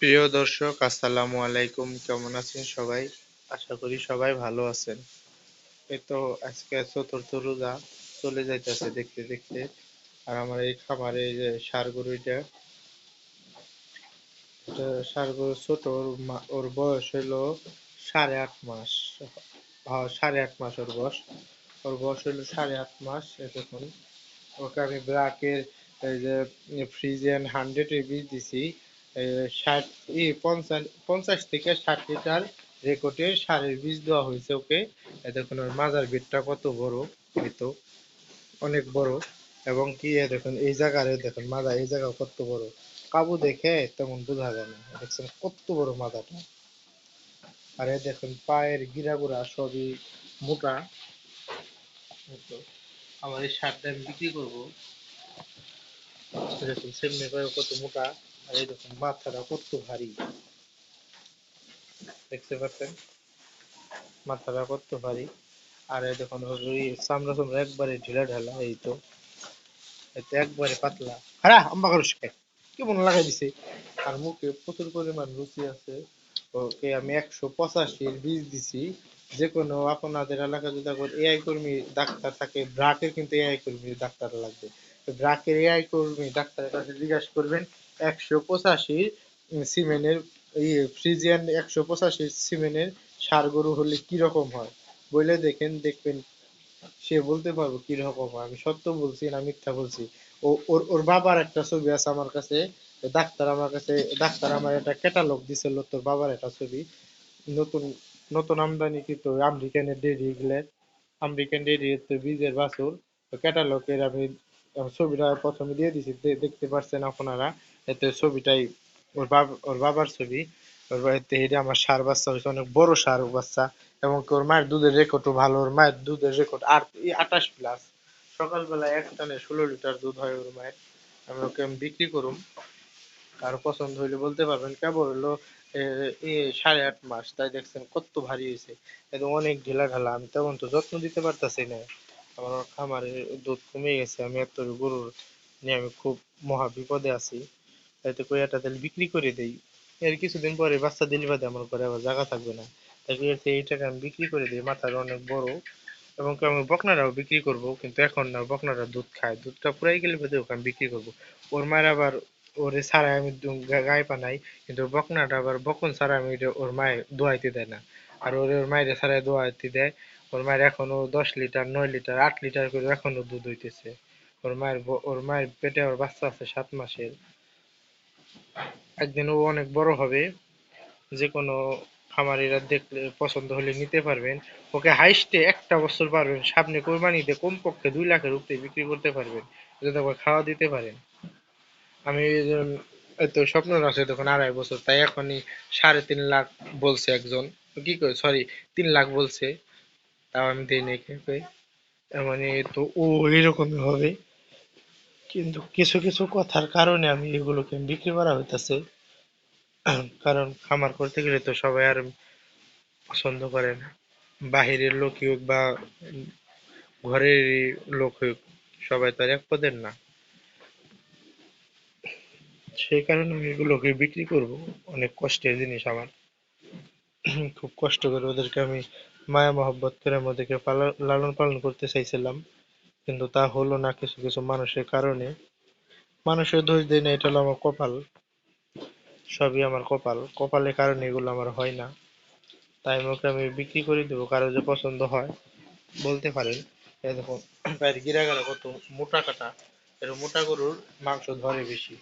প্রিয় দর্শক, আসসালামু আলাইকুম। কেমন আছেন সবাই? আশা করি সবাই ভালো আছেন। এই তো আজকে চতুর্থ রোজা চলে যাইতেছে দেখতে দেখতে। আর আমার এই খামারে যে সার গরুটা সার গরু ছোট, ওর বয়স হলো সাড়ে আট মাস। সাড়ে আট মাস ওর বয়স। ওর বয়স হলো সাড়ে আট মাস। এখন ওকে আমি ব্রাকের এই যে ফ্রিজিয়ান হান্ড্রেড বীজ দিছি। ষাট পঞ্চাশ পঞ্চাশ থেকে ষাট লিটার রেকর্ডের সারের বীজ দেওয়া হয়েছে, ওকে? দেখুন ওর মাজার বিটটা কত বড়, এই তো, অনেক বড়। এবং কি দেখুন, এই জায়গারে দেখুন মাজা এই জায়গা কত বড়। কাবু দেখে তেমন বোঝা যায় না, দেখছেন কত বড় মাজাটা আর দেখুন, পায়ের গিরাগুড়া সবই মোটা। আমার এই শার্টটা আমি বিক্রি করব। দেখুন, সেমনি কত মোটা। আর এই মাথাটা কত ভারী। দেখতে পাচ্ছেন? মাথাটা কত ভারী। আর এই দেখুন চামড়া চামড়া একবারে ঢিলা ঢালা, এই তো। এতে একবারে পাতলা। হারা আম্বা করস কে কি মনে লাগাই দিছে? আর মুখে প্রচুর পরিমাণ রুচি আছে। ওকে, আমি একশো পঁচাশির বীজ দিছি। যে কোনো আপনাদের এলাকা যদি এআই কর্মী ডাক্তার থাকে, ব্রাকের কিন্তু এআই কর্মী ডাক্তার লাগবে। ব্রাকের এআই কর্মী ডাক্তারের কাছে জিজ্ঞাসা করবেন একশো পঁচাশি সিমেন্টের ইয়ে ফ্রিজিয়ান একশো পঁচাশি সিমেন্টের সার গরু হলে কি রকম হয়? বলে দেখেন, দেখবেন, সে বলতে পারব কি রকম হয়। আমি সত্য বলছি না মিথ্যা বলছি? ও, ওর ওর বাবার একটা ছবি আছে আমার কাছে, ডাক্তার আমার কাছে, ডাক্তার আমার একটা ক্যাটালগ দিছিল তোর বাবার একটা ছবি। নতুন নতুন আমদানিকৃত আমেরিকানের ডেরি গুলো আমেরিকান ডেরি বীজের বাছুর। ক্যাটালগের আমি ছবিটা প্রথমে দিয়ে দিছি দেখতে পারছেন আপনারা। এতে ছবিটাই, ওর বাবা, ওর বাবার ছবি, ওর বাড়িতে এটা আমার সার বাচ্চা হয়েছে, অনেক বড় সার বাচ্চা, এবং ওর মায়ের দুধের রেকর্ডও ভালো, ওর মায়ের দুধের রেকর্ড আর আঠাশ প্লাস সকালবেলা এক টানে ষোলো লিটার দুধ হয় ওর মায়ের আমি ওকে আমি বিক্রি করুম। কারও পছন্দ হইলে বলতে পারবেন, কেবল হলো সাড়ে আট মাস, তাই দেখছেন কত ভারী হয়েছে একদম অনেক ঢিলা ঢালা, আমি তেমন তো যত্ন দিতে পারতাছি না। আমার খামারে দুধ কমে গেছে, আমি এত গরুর নিয়ে আমি খুব মহা বিপদে আছি। তাই তো কই একটা তাহলে বিক্রি করে দেই। এর কিছুদিন পরে বাচ্চা দিলে বাদে আমার ঘরে আবার জায়গা থাকবে না। তাই কই এর থেকে এই টাকা আমি বিক্রি করে দিই, মাথার অনেক বড়। এবং আমি বকনাটাও বিক্রি করব, কিন্তু এখন না বকনাটা দুধ খায়। দুধটা পুরাই গেলে বাদে ওকে আমি বিক্রি করব। ওর মায়ের আবার ওরে ছাড়া আমি গায়ে পানাই, কিন্তু বকনাটা আবার বকন ছাড়া আমি ওর মায়ের দোয়াইতে দেয় না। আর ওরে ওর মায়ের ছাড়া দোয়াইতে দেয়, ওর মায়ের এখনও দশ লিটার, নয় লিটার, আট লিটার করে এখনও দুধ হইতেছে। ওর মায়ের ওর মায়ের পেটে ওর বাচ্চা আছে সাত মাসের। একদিন ও অনেক বড় হবে। যে কোনো খামারিরা দেখলে পছন্দ হলে নিতে পারবেন। ওকে হাইস্টে একটা বছর পারবেন। সামনে কোরবানিতে কমপক্ষে দুই লাখের উপরে বিক্রি করতে পারবেন। যদি আবার খাওয়া দিতে পারেন। আমি এই তো স্বপ্ন আছে তখন আড়াই বছর। তাই এখনই সাড়ে তিন লাখ বলছে একজন। কি করে সরি তিন লাখ বলছে। তাও আমি দিই নাই মানে তো ও এরকমই হবে। কিন্তু কিছু কিছু কথার কারণে আমি এগুলোকে বিক্রি করা হইতাছে। কারণ খামার করতে গেলে তো সবাই আর পছন্দ করে না। বাহিরের লোকই হোক বা ঘরের লোক হোক, সবাই তো আর এক পদের না। সেই কারণে আমি এগুলোকে বিক্রি করব। অনেক কষ্টের জিনিস আমার। খুব কষ্ট করে ওদেরকে আমি মায়া মহব্বত করে আমি ওদেরকে লালন পালন করতে চাইছিলাম। কিন্তু তা হলো না কিছু কিছু মানুষের কারণে। মানুষের দোষ দেয় না, এটা হলো আমার কপাল। সবই আমার কপাল। কপালের কারণে এগুলো আমার হয় না। তাই ওকে আমি বিক্রি করে দেবো, কারও যে পছন্দ হয়। বলতে পারেন, এই দেখুন পায়ের গিরা গেলে কত মোটা কাটা। এর মোটা গরুর মাংস ধরে বেশি।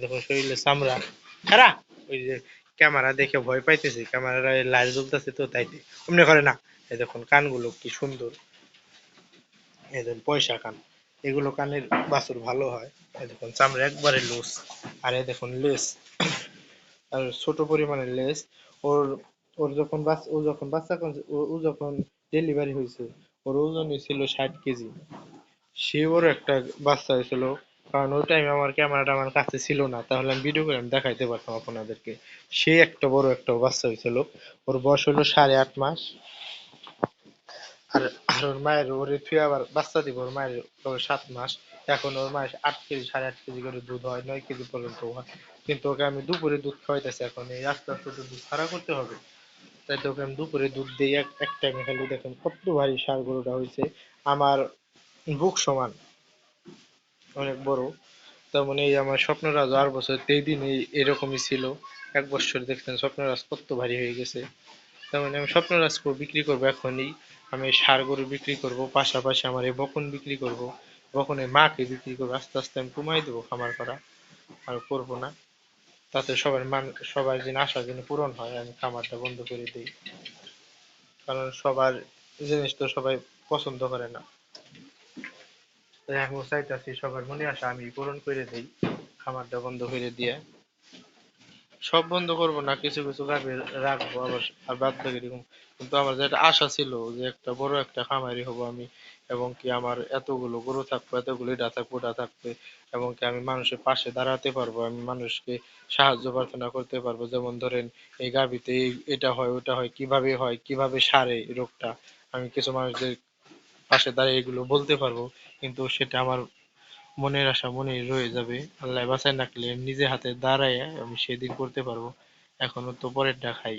দেখুন, শরীরে চামড়া। খারা! ওই যে ক্যামেরা দেখে ভয় পাইতেছে ক্যামেরা লাইট জ্বলতেছে তো তাইতে। অমনি করে না। এই দেখুন, কানগুলো কি সুন্দর। দেখুন পয়সা কান, এগুলো কানের বাছুর ভালো হয়। এই দেখুন, চামড়া একবারে লুজ আর এই দেখুন লেস আর ছোট পরিমাণের লেস ওর ওর যখন বাচ্চা ও যখন বাচ্চা কন- ও যখন ডেলিভারি হয়েছে, ওর ওজন ছিল ষাট কেজি। সে ওর একটা বাচ্চা হয়েছিল, কারণ ওই টাইমে আমার ক্যামেরাটা আমার কাছে ছিল না। তাহলে আমি ভিডিও করে আমি দেখাইতে পারতাম আপনাদেরকে। সে একটা বড় একটা বাচ্চা হয়েছিল। ওর বয়স হলো সাড়ে আট মাস। আর আর ওর মায়ের ওরে থুয়ে আবার বাচ্চা দিব, ওর মায়ের সাত মাস। এখন ওর মায়ের আট কেজি, সাড়ে আট কেজি করে দুধ হয়, নয় কেজি পর্যন্ত হয়। কিন্তু ওকে আমি দুপুরে দুধ খাওয়াইতেছি এখন, এই আস্তে আস্তে দুধ ছাড়া করতে হবে। তাই তো ওকে আমি দুপুরে দুধ দিই এক এক টাইমে খালি দেখেন কত ভারী ষাঁড় গরুটা হয়েছে আমার বুক সমান, অনেক বড়। তেমন মানে এই আমার স্বপ্নরাজ আর বছর তেই দিন এরকমই ছিল। এক বছর দেখছেন স্বপ্নরাজ কত ভারী হয়ে গেছে। তেমন আমি স্বপ্নরাজকে বিক্রি করব এখনই। আমি ষাঁড় গরু বিক্রি করব, পাশাপাশি আমার এই বকন বিক্রি করব, বকনের মাকে বিক্রি করব, আস্তে আস্তে আমি কমাই দেবো খামার করা আর করব না। তাতে সবার মান, সবার যেন আশা যেন পূরণ হয়, আমি খামারটা বন্ধ করে দিই। কারণ সবার জিনিস তো সবাই পছন্দ করে না। তাই চাইতেছি সবার মনে আশা আমি পূরণ করে দেই, খামারটা বন্ধ করে দিয়ে। সব বন্ধ করব না, কিছু কিছু গাভী রাখব, আবার, আর বাদ কিন্তু আমার যেটা আশা ছিল যে একটা বড় একটা খামারি হব আমি, এবং কি আমার এতগুলো গরু থাকবে, এতগুলো এটা থাকবে ওটা থাকবে, এবং কি আমি মানুষের পাশে দাঁড়াতে পারব, আমি মানুষকে সাহায্য প্রার্থনা করতে পারব। যেমন ধরেন, এই গাভীতে এটা হয়, ওটা হয়, কীভাবে হয়, কীভাবে সারে রোগটা, আমি কিছু মানুষদের পাশে দাঁড়িয়ে এগুলো বলতে পারব, কিন্তু সেটা আমার মনের আশা মনে রয়ে যাবে। আল্লাহ বাঁচায় রাখলে নিজে হাতে দাঁড়ায় আমি সেদিন করতে পারব। এখনও তো পরেরটা খাই।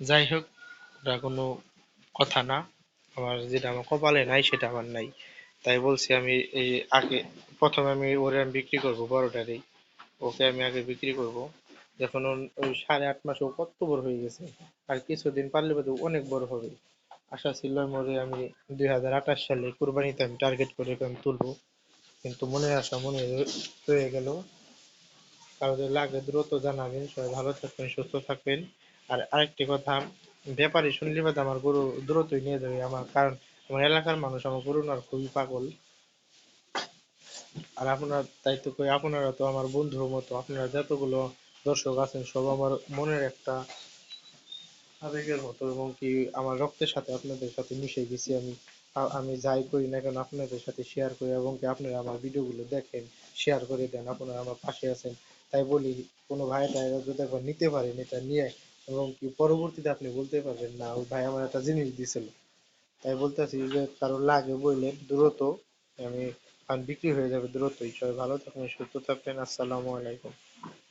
যাই হোক, ওটা কোনো কথা না। আমার যেটা আমার কপালে নাই, সেটা আমার নাই। তাই বলছি আমি এই আগে, প্রথমে আমি ওরে আমি বিক্রি করব বড়টারই। ওকে আমি আগে বিক্রি করব। যখন ওই সাড়ে আট মাসে ও কত বড় হয়ে গেছে, আর কিছুদিন পারলে বোধ অনেক বড় হবে। আশা ছিল মোরে আমি দুই হাজার আঠাশ সালে কুরবানিতে আমি টার্গেট করে আমি তুলবো। কিন্তু মনে আশা, মনে রয়ে গেল। কারোদের লাগে দ্রুত জানাবেন, সবাই ভালো থাকবেন, সুস্থ থাকবেন। আর আরেকটি কথা, ব্যাপারী শুনলে বাদে আমার গরু দ্রুতই নিয়ে যাবে আমার, কারণ আমার এলাকার মানুষ আমার গরু নেওয়ার খুবই পাগল। আর আপনার তো কই, আপনারা তো আমার বন্ধুর মতো, আপনারা যতগুলো দর্শক আছেন, সব আমার মনের একটা আবেগের মতো, এবং কি আমার রক্তের সাথে আপনাদের সাথে মিশে গেছি আমি। আমি যাই করি না কেন আপনাদের সাথে শেয়ার করি, এবং কি আপনারা আমার ভিডিওগুলো দেখেন শেয়ার করে দেন, আপনারা আমার পাশে আছেন। তাই বলি, কোনো ভাই টাই যদি একবার নিতে পারেন, এটা নিয়ে এবং কি পরবর্তীতে আপনি বলতে পারবেন, না, ওই ভাই আমার একটা জিনিস দিছিল। তাই বলতেছি যে কারও লাগে বললে দ্রুত আমি বিক্রি হয়ে যাবে দ্রুতই। সবাই ভালো থাকবেন, সুস্থ থাকবেন। আসসালামু আলাইকুম।